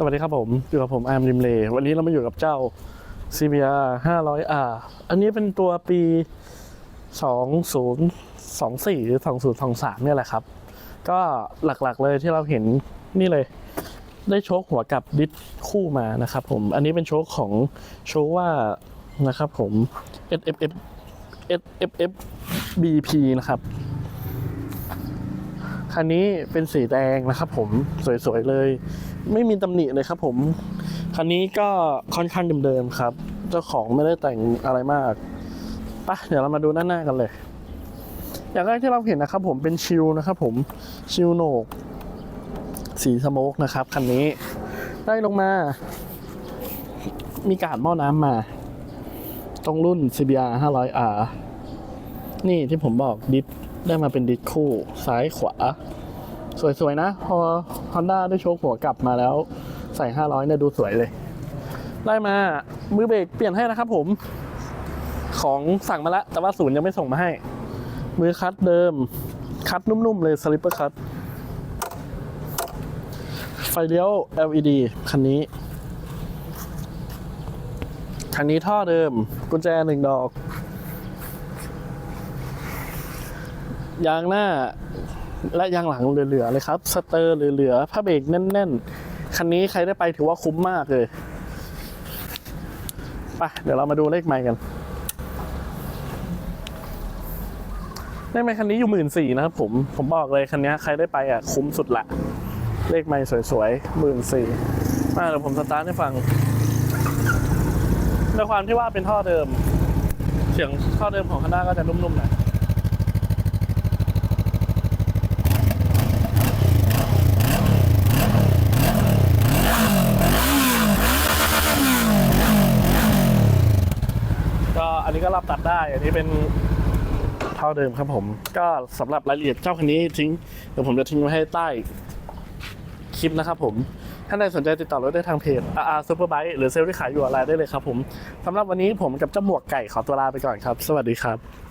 สวัสดีครับผมอยู่กับผมอาร์มริมเลวันนี้เรามาอยู่กับเจ้า CBR 500R อันนี้เป็นตัวปี 2024 หรือ 2023 เนี่ยแหละครับ ก็หลักๆเลยที่เราเห็นนี่เลย ได้โชคหัวกับดิสคู่มานะครับผม อันนี้เป็นโชคของโชว่านะครับผม SFF SFF BP นะครับ คันนี้เป็นสีแดงนะครับผมสวยๆเลย ไม่มีตำหนิเลยครับผมคันนี้ก็ค่อนข้างเดิมๆครับ เจ้าของไม่ได้แต่งอะไรมากปะเดี๋ยวเรามาดูด้านหน้ากันเลย อย่างแรกที่เราเห็นนะครับ ผมเป็นชิลนะครับ ผมชิลโหนก สีสโมกนะครับคันนี้ได้ลงมา มีกาดหม้อน้ำมา ตรงรุ่น CBR 500R นี่ที่ผมบอกดิสได้มาเป็นดิสคู่ซ้ายขวา สวยๆนะ พอ Honda ได้โชว์หัวกลับมาแล้ว ใส่ 500เนี่ยดูสวยเลย ได้มามือเบรกเปลี่ยนให้นะครับผม ของสั่งมาแล้ว แต่ว่าศูนย์ยังไม่ส่งมาให้ มือคัดเดิม คัดนุ่มๆเลยสลิปเปอร์คัดไฟเลี้ยว LED คันนี้คันนี้ท่อเดิม กุญแจหนึ่งดอก ยางหน้าและยางหลังเหลือๆเลยครับสเตอร์เหลือๆผ้าเบรกแน่น ๆ คันนี้ใครได้ไปถือว่าคุ้มมากเลยไปเดี๋ยวเรามาดูเลขไมล์กันเลขไมล์คันนี้อยู่หมื่นสี่นะครับผม ผมบอกเลยคันนี้ใครได้ไปอะคุ้มสุดละ เลขไมล์สวยๆหมื่นสี่มาเดี๋ยวผมสตาร์ทให้ฟังด้วยความที่ว่าเป็นท่อเดิม เสียงท่อเดิมของคันหน้าก็จะนุ่มๆหน่อย ก็อันนี้ก็รับตัดได้ อันนี้เป็นเท่าเดิมครับผม ก็สำหรับรายละเอียดเจ้าคันนี้ทิ้งเดี๋ยวผมจะทิ้งไว้ให้ใต้คลิปนะครับผมถ้าใครสนใจติดต่อรถได้ทางเพจ RR Superbike หรือเซลล์ที่ขายอยู่ออนไลน์ได้เลยครับผมสำหรับวันนี้ผมกับเจ้าหมวกไก่ขอตัวลาไปก่อนครับ สวัสดีครับ